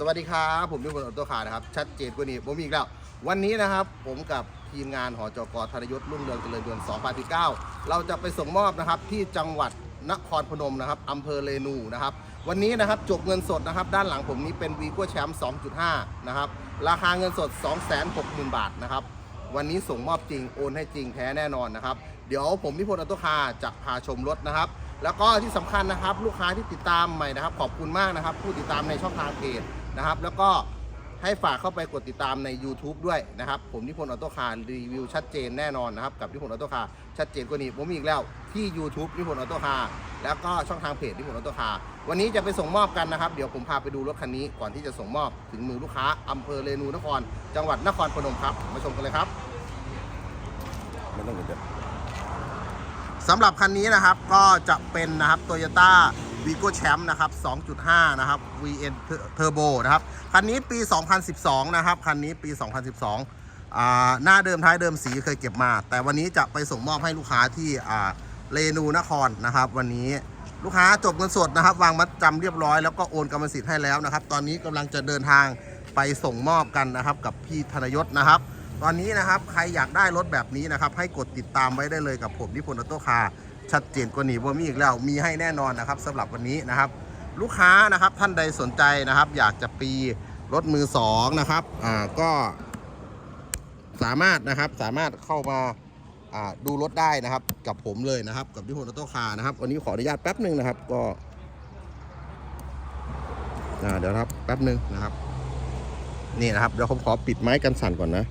สวัสดีครับผมนิพนธ์ออโต้คาร์นะครับ ชัดเจนกว่านี้ผมมีอีกแล้ว วันนี้นะครับ ผมกับทีมงานหอจกธนยศรุ่งเรืองเจริญยนต์2019 เราจะไปส่งมอบนะครับที่จังหวัดนครพนมนะครับอำเภอเรนูนะครับ วันนี้นะครับจบเงินสดนะครับ ด้านหลังผมนี้เป็นวีโก้แชมป์2.5 นะครับ ราคาเงินสด 260,000 บาทนะครับ วันนี้ส่งมอบจริงโอนให้จริงแท้แน่นอนนะครับ เดี๋ยวผมนิพนธ์ออโต้คาร์จะพาชมรถนะครับแล้วก็ที่สำคัญนะครับ ลูกค้าที่ติดตามใหม่นะครับ ขอบคุณมากนะครับ ผู้ติดตามในช่องทางเพจ นะครับ แล้วก็ให้ฝากเข้าไปกดติดตามใน YouTube ด้วยนะครับ ผมนิพนธ์ออโต้คาร์รีวิวชัดเจนแน่นอนนะครับ กับนิพนธ์ออโต้คาร์ชัดเจนกว่านี้ผมมีอีกแล้วที่ YouTube นิพนธ์ออโต้คาร์แล้วก็ช่องทางเพจนิพนธ์ออโต้คาร์วันนี้จะไปส่งมอบกันนะครับ เดี๋ยวผมพาไปดูรถคันนี้ก่อนที่จะส่งมอบถึงมือลูกค้าอำเภอเรนูนคร จังหวัดนครพนมครับมาชมกันเลยครับไม่ต้องเดี๋ยวสำหรับคันนี้นะครับก็จะเป็นนะครับ Toyota v i g o Champ นะครับ 2.5 นะครับ VN Turbo นะครับ คันนี้ปี 2012 นะครับ คันนี้ปี 2012อ่าหน้าเดิมท้ายเดิมสีเคยเก็บมา แต่วันนี้จะไปส่งมอบให้ลูกค้าที่อ่าเรนูนครนะครับ วันนี้ลูกค้าจบเงินสดนะครับ วางมัดจำเรียบร้อยแล้วก็โอนกรรมสิทธิ์ให้แล้วนะครับ ตอนนี้กำลังจะเดินทางไปส่งมอบกันนะครับ กับพี่ธนยศนะครับตอนนี้นะครับใครอยากได้รถแบบนี้นะครับ ให้กดติดตามไว้ได้เลยกับผมนิพนธ์ออโต้คาร์ ชัดเจนกว่านี้ว่ามีอีกแล้วมีให้แน่นอนนะครับสำหรับวันนี้นะครับ ลูกค้านะครับท่านใดสนใจนะครับ อยากจะปีรถมือสองนะครับอ่าก็ สามารถนะครับสามารถเข้ามาอ่าดูรถได้นะครับ กับผมเลยนะครับ กับนิพนธ์อโต้คาร์นะครับวันนี้ขออนุญาตแป๊บหนึ่งนะครับ ก็อ่าเดี๋ยวครับแป๊บหนึ่งนะครับ นี่นะครับเดี๋ยวผมขอปิดไม้กันสั่นก่อนนะ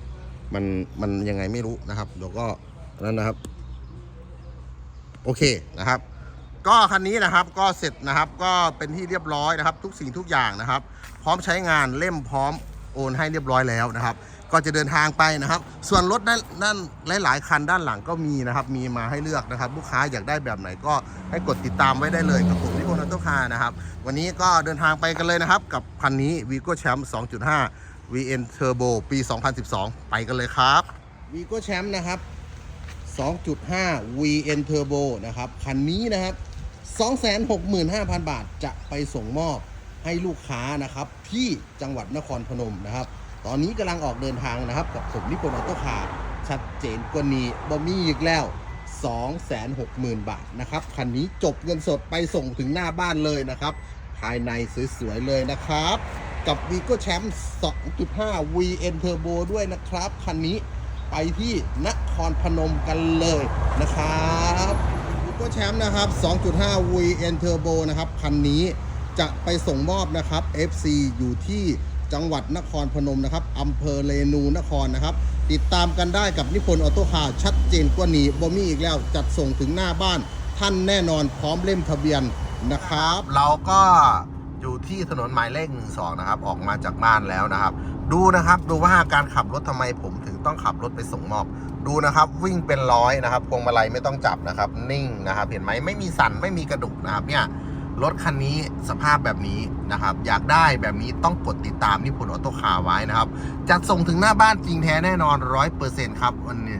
มันมันยังไงไม่รู้นะครับเดี๋ยวก็นั่นนะครับ โอเคนะครับ ก็คันนี้นะครับก็เสร็จนะครับก็เป็นที่เรียบร้อยนะครับ ทุกสิ่งทุกอย่างนะครับ พร้อมใช้งานเล่มพร้อมโอนให้เรียบร้อยแล้วนะครับ ก็จะเดินทางไปนะครับ ส่วนรถด้านด้านหลาย ๆ คันด้านหลังก็มีนะครับ มีมาให้เลือกนะครับ ลูกค้าอยากได้แบบไหนก็ให้กดติดตามไว้ได้เลยกับผมที่โอนัตโตคานะครับ วันนี้ก็เดินทางไปกันเลยนะครับ กับคันนี้ v i g o Champ 2.5 VN Turbo ปี 2012 ไปกันเลยครับ v i g o Champ นะครับ 2.5 VN Turbo นะครับ คันนี้นะครับ 265,000 บาทจะไปส่งมอบให้ลูกค้านะครับ ที่จังหวัดนครพนมนะครับ ตอนนี้กำลังออกเดินทางนะครับ กับผมนิพนธ์ออโต้คาร์ชัดเจนกว่านี้บ่มีอีกแล้ว 260,000 บาทนะครับ คันนี้จบเงินสดไปส่งถึงหน้าบ้านเลยนะครับ ภายในสวยๆเลยนะครับ กับ v i g o Champ 2.5 VN Turbo ด้วยนะครับ คันนี้ ไปที่นครพนมกันเลยนะครับ v i g o Champ นะครับ 2.5 VN Turbo นะครับคันนี้จะไปส่งมอบนะครับ FC อยู่ที่จังหวัดนครพนมนะครับอำเภอเรนูนครนะครับ ติดตามกันได้กับนิพนธ์ออโต้คาร์ชัดเจนกว่านี้บ่มีอีกแล้วจัดส่งถึงหน้าบ้าน ท่านแน่นอนพร้อมเล่มทะเบียนนะครับ เราก็อยู่ที่ถนนหมายเลขหนึ่งสองนะครับ ออกมาจากบ้านแล้วนะครับ ดูนะครับดูว่าการขับรถทำไมผมถ ต้องขับรถไปส่งมอบ ดูนะครับวิ่งเป็นร้อยนะครับพวงมาลัยไม่ต้องจับนะครับ นิ่งนะครับ เห็นไหมไม่มีสั่นไม่มีกระดุกนะครับเนี่ยรถคันนี้สภาพแบบนี้นะครับ อยากได้แบบนี้ต้องกดติดตามนิพนธ์ออโต้คาไว้นะครับจัดส่งถึงหน้าบ้านจริงแท้แน่นอนร้อยเปอร์เซ็นต์ครับวันนี้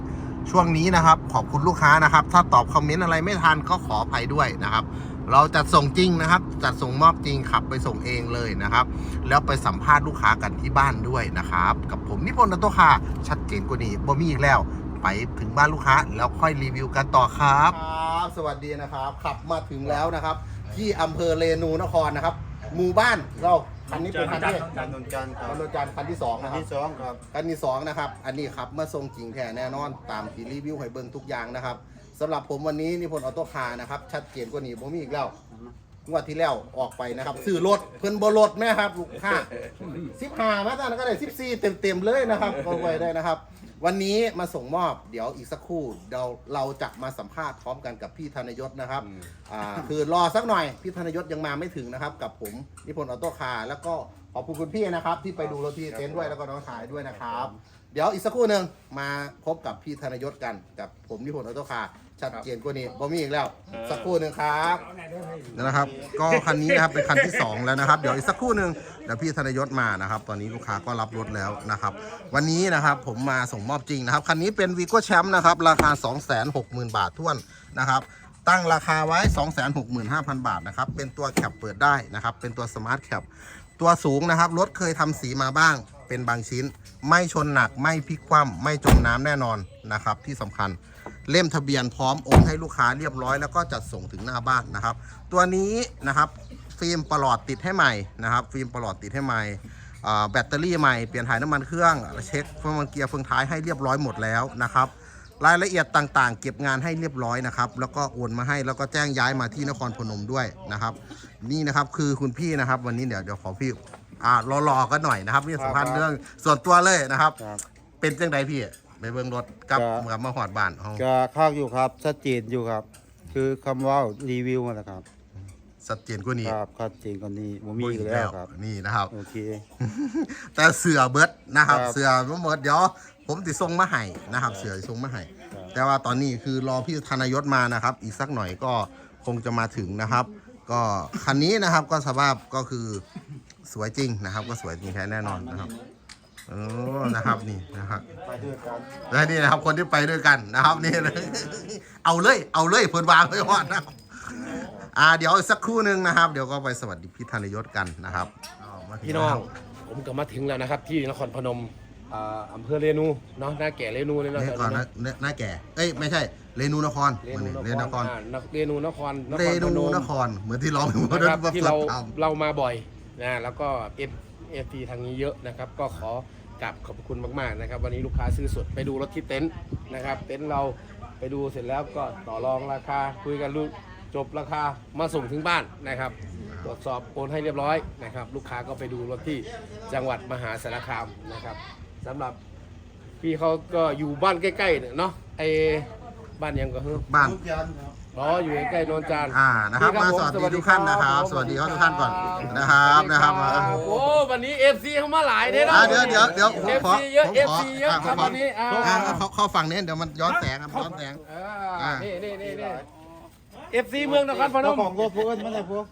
ช่วงนี้นะครับ ขอบคุณลูกค้านะครับ ถ้าตอบคอมเมนต์อะไรไม่ทันก็ขออภัยด้วยนะครับ เราจัดส่งจริงนะครับ จัดส่งมอบจริงขับไปส่งเองเลยนะครับ แล้วไปสัมภาษณ์ลูกค้ากันที่บ้านด้วยนะครับ กับผมนิพนธ์นันโตคาชัดเจนกว่านี้บ่มีอีกแล้ว ไปถึงบ้านลูกค้าแล้วค่อยรีวิวกันต่อครับครับ สวัสดีนะครับ ขับมาถึงแล้วนะครับ ที่อำเภอเรนูนครนะครับ หมู่บ้านเราคันนี้เป็นคันที่จันทร์จันทร์คคัรับนนจันทร์คันที่สองอันนะครับที่สองครับอันที่สองนะครับ อันนี้ครับมาส่งจริงแท้แน่นอนตามที่รีวิวให้เบิ่งทุกอย่างนะครับ สำหรับผมวันนี้นิพนธ์ออโต้คาร์นะครับ ชัดเจนกว่านี้ผมมีอีกแล้ว งวดที่แล้วออกไปนะครับซื้อรถเพิ่นบรถแม่ครับลูกค้าสิบห้ามาตอนนั้นก็ได้สิบสี่เต็มเต็มๆเลยนะครับก็ไว้ได้นะครับ วันนี้มาส่งมอบเดี๋ยวอีกสักครู่เดี๋ยวเราจะมาสัมภาษณ์พร้อมกันกับพี่ธนยศนะครับอ่าคือรอสักหน่อยพี่ธนยศยังมาไม่ถึงนะครับ กับผมนิพนธ์ออโต้คาร์แล้วก็ขอบคุณคุณพี่นะครับ ที่ไปดูรถที่เต็นท์ด้วยแล้วก็น้องชายด้วยนะครับ เดี๋ยวอีกสักครู่หนึ่งมาพบกับพี่ธนยศกันกับผมนิพนธ์ออโต้คาร์ ชัดเจนกว่านี้บ่มีอีกแล้ว สักครู่หนึ่งครับนะครับ ก็คันนี้นะครับเป็นคันที่ 2 แล้วนะครับ เดี๋ยวอีกสักครู่หนึ่งเดี๋ยวพี่ธนยศมานะครับ ตอนนี้ลูกค้าก็รับรถแล้วนะครับ วันนี้นะครับผมมาส่งมอบจริงนะครับ คันนี้เป็นวีโก้แชมป์นะครับ ราคา 260,000 บาทท้วนนะครับตั้งราคาไว้ 265,000 บาทนะครับ เป็นตัวแคปเปิดได้นะครับ เป็นตัวสมาร์ทแคปตัวสูงนะครับ รถเคยทำสีมาบ้าง เป็นบางชิ้น ไม่ชนหนัก ไม่พลิกคว่ำไม่จมน้ำแน่นอนนะครับ ที่สำคัญ เล่มทะเบียนพร้อมโอนให้ลูกค้าเรียบร้อยแล้วก็จัดส่งถึงหน้าบ้านนะครับ ตัวนี้นะครับฟิล์มประหลอดติดให้ใหม่นะครับ ฟิล์มประหลอดติดให้ใหม่อ่าแบตเตอรี่ใหม่เปลี่ยนถ่ายน้ำมันเครื่องเช็คเฟืองเกียร์เฟืองท้ายให้เรียบร้อยหมดแล้วนะครับรายละเอียดต่างๆ เก็บงานให้เรียบร้อยนะครับแล้วก็โอนมาให้แล้วก็แจ้งย้ายมาที่นครพนมด้วยนะครับ นี่นะครับคือคุณพี่นะครับ วันนี้เดี๋ยวเดี๋ยวขอพี่อ่ารอๆกันหน่อยนะครับนี่สัมภาษณ์เรื่องส่วนตัวเลยนะครับครับเป็นจังใดพี่ ไปเบิ่งรถกับครับกับมาหอดบ้านเฮาก็ข้างอยู่ครับชัดเจนอยู่ครับ คือคำว่ารีวิวมาแล้วครับ ชัดเจนกว่านี้ครับชัดเจนกว่านี้ผมมีอยู่แล้วครับ นี่นะครับ โอเค แต่เสือเบิดนะครับ ครับ เสือเบิดเดี๋ยวผมติส่งมาให้นะครับ เสือส่งมาให้ครับแต่ว่าตอนนี้คือรอพี่ธนายศมานะครับ อีกสักหน่อยก็คงจะมาถึงนะครับ ก็คันนี้นะครับก็สภาพก็คือสวยจริงนะครับ ก็สวยจริงแท้แน่นอนนะครับ เออนะครับนี่นะครับไปด้วยกันและนี่นะครับคนที่ไปด้วยกันนะครับนี่เลย เอาเลยเอาเลยเพิ่นวางไว้ก่อนนะครับอ่าเดี๋ยวอีกสักครู่หนึ่งนะครับ เดี๋ยวก็ไปสวัสดีพี่ธนายศกันนะครับเอามาถึพี่น้องผมก็มาถึงแล้วนะครับ ที่นครพนมอ่าอำเภอเรนูเนาะหน้าแก่เรนูเลยเนาะเนี่ยก่อนนะเนี่ยหน้าแก่ เอ้ยไม่ใช่เรนูนครเรวันนูนี้นเรครนูนครอ่าเรนูนครนเรครพนูนมนครเหมือนที่ร้องอยู่นะครับที่เราทำเรามาบ่อยนะแล้วก็เอฟเอฟทีทางนี้เยอะนะครับ ก็ขอ กราบขอบคุณมากๆนะครับ วันนี้ลูกค้าซื้อสดไปดูรถที่เต็นท์นะครับ เต็นท์เราไปดูเสร็จแล้วก็ต่อรองราคาคุยกันรู้จบราคามาส่งถึงบ้านนะครับ ตรวจสอบโอนให้เรียบร้อยนะครับ ลูกค้าก็ไปดูรถที่จังหวัดมหาสารคามนะครับสำหรับพี่เขาก็อยู่บ้านใกล้ๆเนี่ยเนาะไอ้บ้านยังก็เฮ้บ้านอ๋ ออยู่ใกล้ๆโนนจานอ่านะครับพี่มาผสวัสดีทุกท่านนะครับผมสวัสดีทุกท่านก่อนนะครับนะครับมา โอ้วันนี้เอฟซีเข้ามาหลายเด้อ่าเนาะเดี๋ยวเดี๋ยวเดี๋ยวผมเอฟขอซีเยอะผมเอฟขอซีเยอะอ่าครับขอวันนี้อ่าอ่าเขาเข้าฝั่งนี้เดี๋ยวมันย้อนแสงครับย้อนแสง อ่าอ่านี่นี่นี่นี่เอฟซีเมืองนครพนเจ้ามของรถพวกเอิ้นมาเลยพวก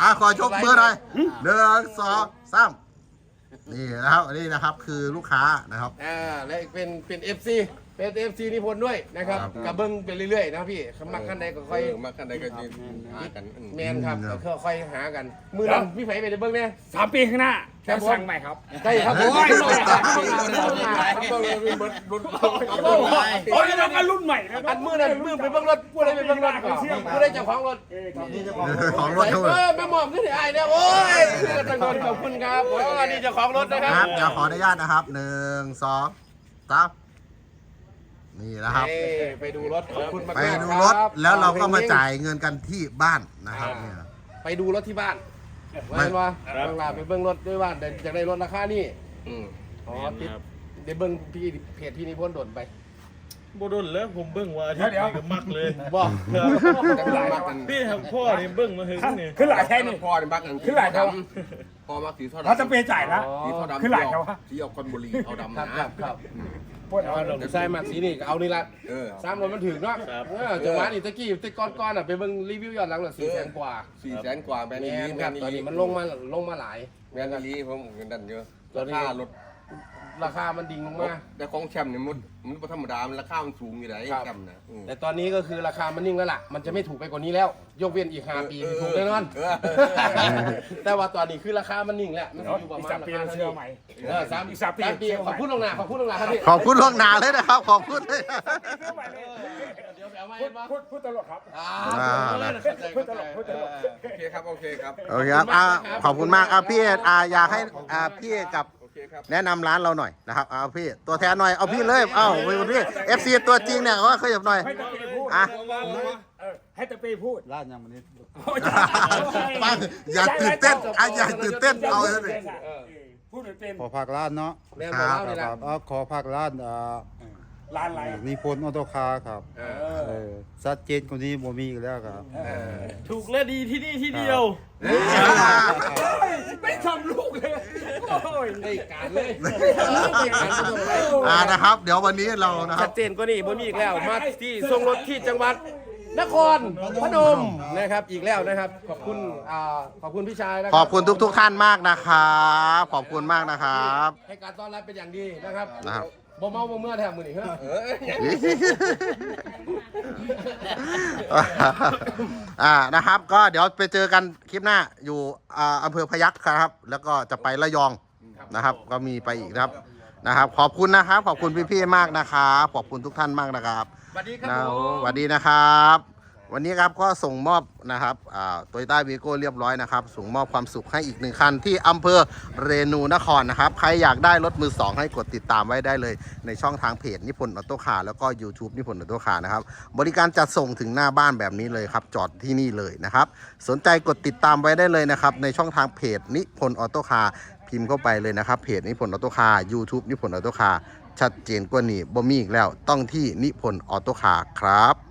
อ่าขอชกมือหน่อยหนึ่งสองสามนี่นะครับอันนี้นะครับคือลูกค้านะครับ อ่าและเป็นเป็นเอฟซี เป็นเอฟซีนิพนธ์ด้วยนะครับครับ กับเบิ้งไปเรื่อยๆนะพี่ขมักขั้นใดก็ค่อยเออมากันใดก็จะหากันอืม แมนครับก็ค่อยหากัน มือนั้นพี่ไผไปเด้เบิ้งเนี่ยสามปีข้างหน้าครัจะบผม สั่งใหม่ครับ ใช่ครับโอ้ยต้องหาต้องหาต้องหารุ่นรุ่นโอ้ยเราก็รุ่นใหม่นะคอัรับ นมือนั้นมือไปเบิ้งรถพูดอะไรไปเบิ้งรถก่อนพูดอะไรเจ้าของรถ ของรถใส่ทั้งหมเอดอไม่หมอบขึ้นไอ้เนี่ยโอ้ยจังคนขอบคุณครับโอ้ยนี่เจ้าของรถนะคครัรับ บเดี๋ยวขออนุญาตนะครับหนึ่งสองสาม นี่นะครับ เอ้ยไปดูรถขอบคุณมากไปๆดูคบรถแล้วเราก็มาจ่ายเงินกันที่บ้านนะครับเนี่ย ไปดูรถที่บ้านว่าเห็นว่าบางลาไปเบิ้งรถด้วยว่าอยากได้รถราคานี่อืมอ๋อติดเดี๋ยวเบิ้งพี่เพจพี่นิพนธ์โดดไปบดนแล้วผมเบิ่งว่าอาทิตย์นี้ก็มักเลยบอกครับแต่เป็นมักกันพี่ทำพ่อนี่เบิ่งมาถึงนี่ขึ้นหลายแค่นี่พ่อเนี่ยมักกันขึ้นหลายเท่าพ่อมักสีเท่าดำเขาจะเปย์จ่ายนะสีเท่าดำขึ้นหลายเท่า สีออกคอนบุรีเอาดำครับนะครับครับ พวกเราเดี๋ยวใส่มาสีนี่ก็เอานี่ละเออ สามรถมันถึงเนาะเออจังหวะนี่ตะกี้ตะก้อนก้อนอะไปเบิ่งรีวิวย้อนหลังละสี่แสนกว่าสี่แสนกว่าแมนแมนี่นแมครับนตอนนี่นี้มันลงมาลงมาหลาย แมนนี่ผมเงินดันเยอะตอนรานี้คารถ ราคามันดิ่งลงมา แต่ของแชมป์เนี่ยมันมันบ่ธรรมดา มันราคา มันสูงอยู่ไหนครับ แชมป์นะอืม แต่ตอนนี้ก็คือราคามันนิ่งแล้วล่ะ มันจะไม่ถูกไปกว่านี้แล้ว ยกเว้นอีกห้าปีที่ถูกแน่นอน เออ แต่ว่าตอนนี้คือราคามันนิ่งแล้วมันอยู่ประอีกมาณสามปีเราเชื่อใหม่เออสามอีกสามปี สามปีขอบคุณลงหนาขอบคุณลงหนาครับพี่ขอบคุณล่วงหน้าเลยนะครับ ขอบคุณเลยเดี๋ยวไปเอาไม้พูดมาพูดพูดตลกครับ อ่าอ่า พูดตลกพูดตลก โอเคครับ โอเคครับ โอเคครับอ่าขอบคุณมากอะพี่อ่าอยากให้อ่าพี่กับโอเคครับแนะนำร้านเราหน่อยนะครับเอาพี่ตัวแทนหน่อยเอาพี่เลยเอ้าพี่ FC ตัวจริงเนี่ยว่าขยับหน่อยให้ตะเปย์พูดอะเออให้ตะเปย์พูดร้านยังมันนี้ปังอย่าตื่นเต้นอะอย่าตื่นเต้นเอาเลยพูดไม่เป็นขอพักร้านเนาะแม่นบอกเล่านี่คแหละรับเอาขอพักร้านอ่าร้านอะไรนิพนธ์ออโตคาร์ครับ เอเอออชัดเจนกว่านี้บ่มีอีกแล้วครับเออถูกและดีที่นี่ที่เดียวไม่ทำลูกเลยโอ้ยได้การเลยได้การไม่ต้องไปอ่านะครับ เดี๋ยววันนี้เรานะคชัรับ ดเจนกว่านี้บนมีอีกแล้วมาที่ส่งรถที่จังหวัดนครพนมนะครับอีกแล้วนะครับ ขอบคุณอ่าขอบคุณพี่ชายนะรัขอบคุณทุก ๆ ท่านมากนะครับ ขอบคุณมากนะครับ ให้การต้อนรับเป็นอย่างดีนะครับ นะครับ บ่เมาบ่เมื่อแทบมือนี่เฮ้ยเอออ่านะครับ ก็เดี๋ยวไปเจอกันคลิปหน้าอยู่อ่าอำเภอพยัคฆ์ครับ แล้วก็จะไประยองนะครับ ก็มีไปอีกนะครับนะครับ ขอบคุณนะครับ ขอบคุณพี่ๆมากนะครับขอบคุณทุกท่านมากนะครับสวัสดีครันะบผมสวัสดีนะครับ วันนี้ครับก็ส่งมอบนะครับโตโยต้าวีโก้เรียบร้อยนะครับ ส่งมอบความสุขให้อีกหนึ่งคันที่อำเภอเรนูนครนะครับ ใครอยากได้รถมือ 2 ให้กดติดตามไว้ได้เลย ในช่องทางเพจนิพนธ์ออโต้คาร์แล้วก็ YouTube นิพนธ์ออโต้คาร์นะครับ บริการจัดส่งถึงหน้าบ้านแบบนี้เลยครับ จอดที่นี่เลยนะครับ สนใจกดติดตามไว้ได้เลยนะครับ ในช่องทางเพจนิพนธ์ออโต้คาร์พิมพ์เข้าไปเลยนะครับ เพจนิพนธ์ออโต้คาร์ YouTube นิพนธ์ออโต้คาร์ชัดเจนกว่านี้บ่มีอีกแล้วต้องที่นิพนธ์ออโต้คาร์ครับ